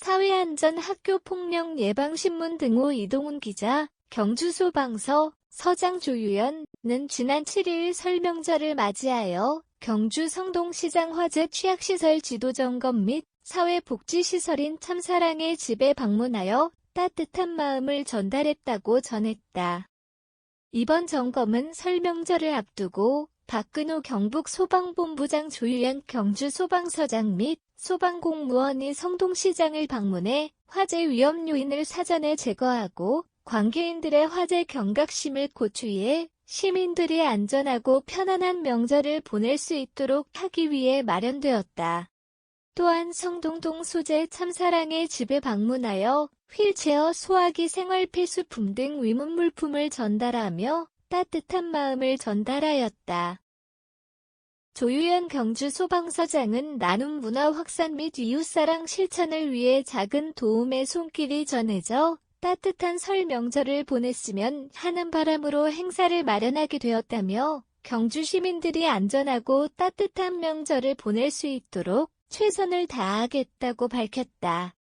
사회안전 학교폭력 예방신문 등호 이동훈 기자, 경주소방서, 서장 조유연은 지난 7일 설명절을 맞이하여 경주 성동시장 화재 취약시설 지도점검 및 사회복지시설인 참사랑의 집에 방문하여 따뜻한 마음을 전달했다고 전했다. 이번 점검은 설명절을 앞두고 박근호 경북 소방본부장 조유연 경주 소방서장 및 소방공무원이 성동시장을 방문해 화재 위험 요인을 사전에 제거하고 관계인들의 화재 경각심을 고취해 시민들이 안전하고 편안한 명절을 보낼 수 있도록 하기 위해 마련되었다. 또한 성동동 소재 참사랑의 집에 방문하여 휠체어, 소화기, 생활 필수품 등 위문 물품을 전달하며 따뜻한 마음을 전달하였다. 조유연 경주 소방서장은 나눔 문화 확산 및 이웃사랑 실천을 위해 작은 도움의 손길이 전해져 따뜻한 설 명절을 보냈으면 하는 바람으로 행사를 마련하게 되었다며 경주 시민들이 안전하고 따뜻한 명절을 보낼 수 있도록 최선을 다하겠다고 밝혔다.